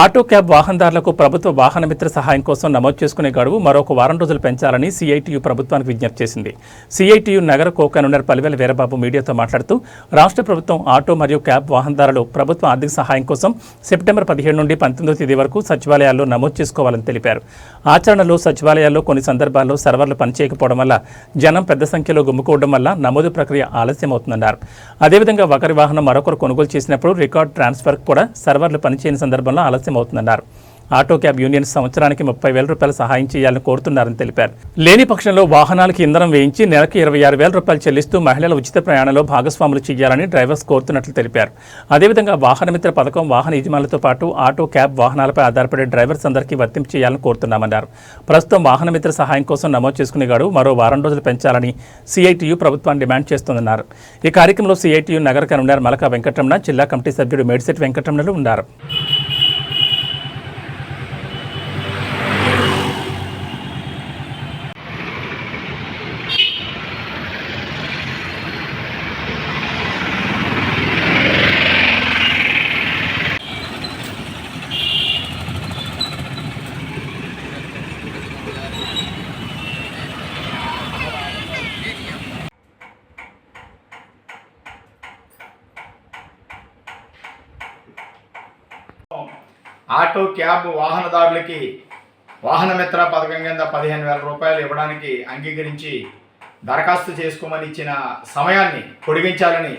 Auto cab వాహనదారులకు ప్రభుత్వ వాహన మిత్ర సహాయం కోసం నమోదు చేసుకునే గడువు మరొక వారం రోజులు పెంచాలని సిఐటియు ప్రభుత్వానికి విజ్ఞప్తి చేసింది. సిఐటియు నగర కోకనున్నర్ పలివెల వీరబాబు మీడియాతో మాట్లాడుతూ రాష్ట్ర ప్రభుత్వం ఆటో మరియు క్యాబ్ వాహనదారులు ప్రభుత్వ ఆర్థిక సహాయం కోసం సెప్టెంబర్ పదిహేడు నుండి పంతొమ్మిదో తేదీ వరకు సచివాలయాల్లో నమోదు చేసుకోవాలని తెలిపారు. ఆచరణలో సచివాలయాల్లో కొన్ని సందర్భాల్లో సర్వర్లు పనిచేయకపోవడం వల్ల జనం పెద్ద సంఖ్యలో గుమ్ముకోవడం వల్ల నమోదు ప్రక్రియ ఆలస్యమవుతుందన్నారు. అదేవిధంగా ఒకరి వాహనం మరొకరు కొనుగోలు చేసినప్పుడు రికార్డ్ ట్రాన్స్ఫర్ కూడా సర్వర్లు పనిచేయని సందర్భంలో ఆలస్యమవుతుందన్నారు. ఆటో క్యాబ్ యూనియన్ సంవత్సరానికి ముప్పై వేల రూపాయలు సహాయం చేయాలని కోరుతున్నారని తెలిపారు. లేని పక్షంలో వాహనాలకు ఇంధనం వేయించి నెలకు ఇరవై ఆరు వేల రూపాయలు చెల్లిస్తూ మహిళల ఉచిత ప్రయాణంలో భాగస్వాములు చేయాలని డ్రైవర్స్ కోరుతున్నట్లు తెలిపారు. అదేవిధంగా వాహనమిత్ర పథకం వాహన యజమానులతో పాటు ఆటో క్యాబ్ వాహనాలపై ఆధారపడే డ్రైవర్స్ అందరికీ వర్తింపు చేయాలని కోరుతున్నామన్నారు. ప్రస్తుతం వాహనమిత్ర సహాయం కోసం నమోదు చేసుకునే గడువు మరో వారం రోజులు పెంచాలని సిఐటియు ప్రభుత్వాన్ని డిమాండ్ చేస్తోందన్నారు. ఈ కార్యక్రమంలో సిఐటియు నగర కన్వీనర్ మలక వెంకటరమణ జిల్లా కమిటీ సభ్యుడు మేడిశెట్టి వెంకటరమణలు ఉన్నారు. ఆటో క్యాబ్ వాహనదారులకి వాహన మిత్ర పథకం కింద పదిహేను వేల రూపాయలు ఇవ్వడానికి అంగీకరించి దరఖాస్తు చేసుకోమని ఇచ్చిన సమయాన్ని పొడిగించాలని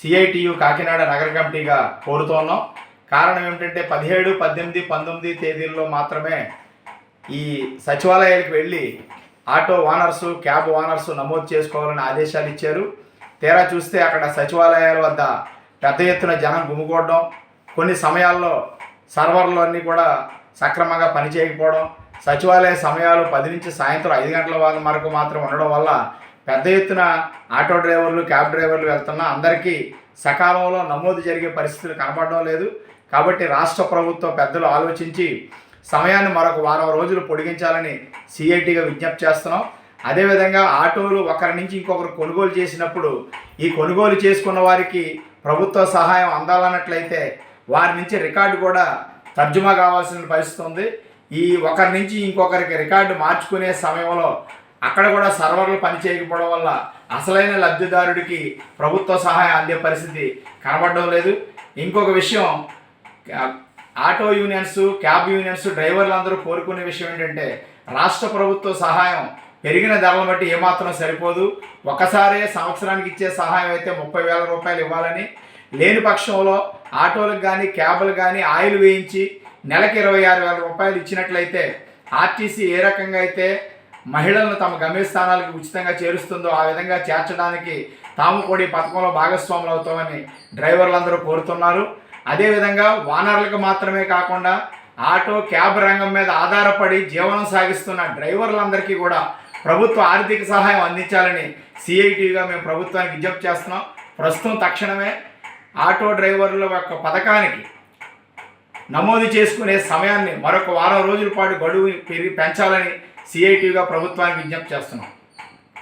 సిఐటియు కాకినాడ నగర కమిటీగా కోరుతున్నాం. కారణం ఏమిటంటే పదిహేడు పద్దెనిమిది పంతొమ్మిది తేదీల్లో మాత్రమే ఈ సచివాలయాలకు వెళ్ళి ఆటో ఓనర్సు క్యాబ్ ఓనర్స్ నమోదు చేసుకోవాలని ఆదేశాలు ఇచ్చారు. తీరా చూస్తే అక్కడ సచివాలయాల వద్ద పెద్ద ఎత్తున జనం గుమ్ముకోవడం కొన్ని సమయాల్లో సర్వర్లు అన్నీ కూడా సక్రమంగా పనిచేయకపోవడం సచివాలయ సమయాలు పది నుంచి సాయంత్రం ఐదు గంటల వాళ్ళ వరకు మాత్రం ఉండడం వల్ల పెద్ద ఎత్తున ఆటో డ్రైవర్లు క్యాబ్ డ్రైవర్లు వెళ్తున్న అందరికీ సకాలంలో నమోదు జరిగే పరిస్థితులు కనపడడం లేదు. కాబట్టి రాష్ట్ర ప్రభుత్వం పెద్దలు ఆలోచించి సమయాన్ని మరొక వారం రోజులు పొడిగించాలని సిఐటిగా విజ్ఞప్తి చేస్తున్నాం. అదేవిధంగా ఆటోలు ఒకరి నుంచి ఇంకొకరు కొనుగోలు చేసినప్పుడు ఈ కొనుగోలు చేసుకున్న వారికి ప్రభుత్వ సహాయం అందాలన్నట్లయితే వారి నుంచి రికార్డు కూడా తర్జుమా కావాల్సిన పరిస్థితి ఉంది. ఈ ఒకరి నుంచి ఇంకొకరికి రికార్డు మార్చుకునే సమయంలో అక్కడ కూడా సర్వర్లు పనిచేయకపోవడం వల్ల అసలైన లబ్ధిదారుడికి ప్రభుత్వ సహాయం అందే పరిస్థితి కనబడడం లేదు. ఇంకొక విషయం ఆటో యూనియన్స్ క్యాబ్ యూనియన్స్ డ్రైవర్లు అందరూ కోరుకునే విషయం ఏంటంటే రాష్ట్ర ప్రభుత్వ సహాయం పెరిగిన ధరలు బట్టి ఏమాత్రం సరిపోదు. ఒకసారే సంవత్సరానికి ఇచ్చే సహాయం అయితే ముప్పై వేల రూపాయలు ఇవ్వాలని లేని పక్షంలో ఆటోలకు కానీ క్యాబ్లు కానీ ఆయిల్ వేయించి నెలకి ఇరవై ఆరు వేల రూపాయలు ఇచ్చినట్లయితే ఆర్టీసీ ఏ రకంగా అయితే మహిళలను తమ గమ్యస్థానాలకు ఉచితంగా చేరుస్తుందో ఆ విధంగా చేర్చడానికి తాము కూడా ఈ పథకంలో భాగస్వాములు అవుతామని డ్రైవర్లందరూ కోరుతున్నారు. అదేవిధంగా వానరులకు మాత్రమే కాకుండా ఆటో క్యాబ్ రంగం మీద ఆధారపడి జీవనం సాగిస్తున్న డ్రైవర్లందరికీ కూడా ప్రభుత్వ ఆర్థిక సహాయం అందించాలని సిఐటిగా మేము ప్రభుత్వానికి విజ్ఞప్తి చేస్తున్నాం. ప్రస్తుతం తక్షణమే ఆటో డ్రైవర్ల యొక్క పథకానికి నమోదు చేసుకునే సమయాన్ని మరొక వారం రోజుల పాటు గడువు పెరిగి పెంచాలని సిఐటిగా ప్రభుత్వానికి విజ్ఞప్తి చేస్తున్నాం.